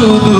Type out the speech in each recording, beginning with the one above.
tudo.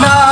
No!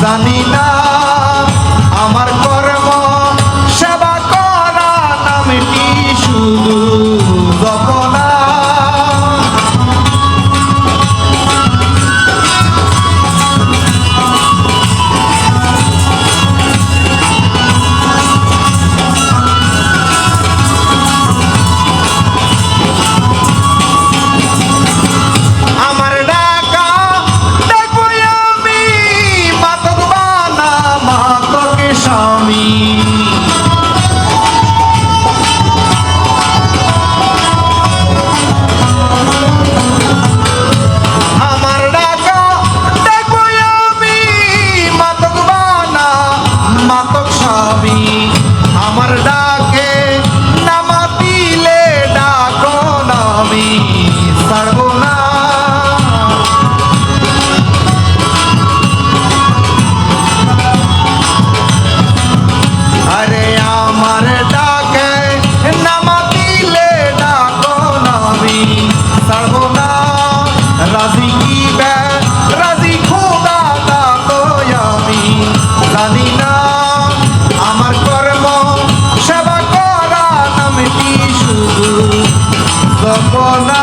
Sanina রাজি কি রাজি খোদা তো আমি জানি না। আমার কর্ম সেবা করা নামটি শুধু কল্পনা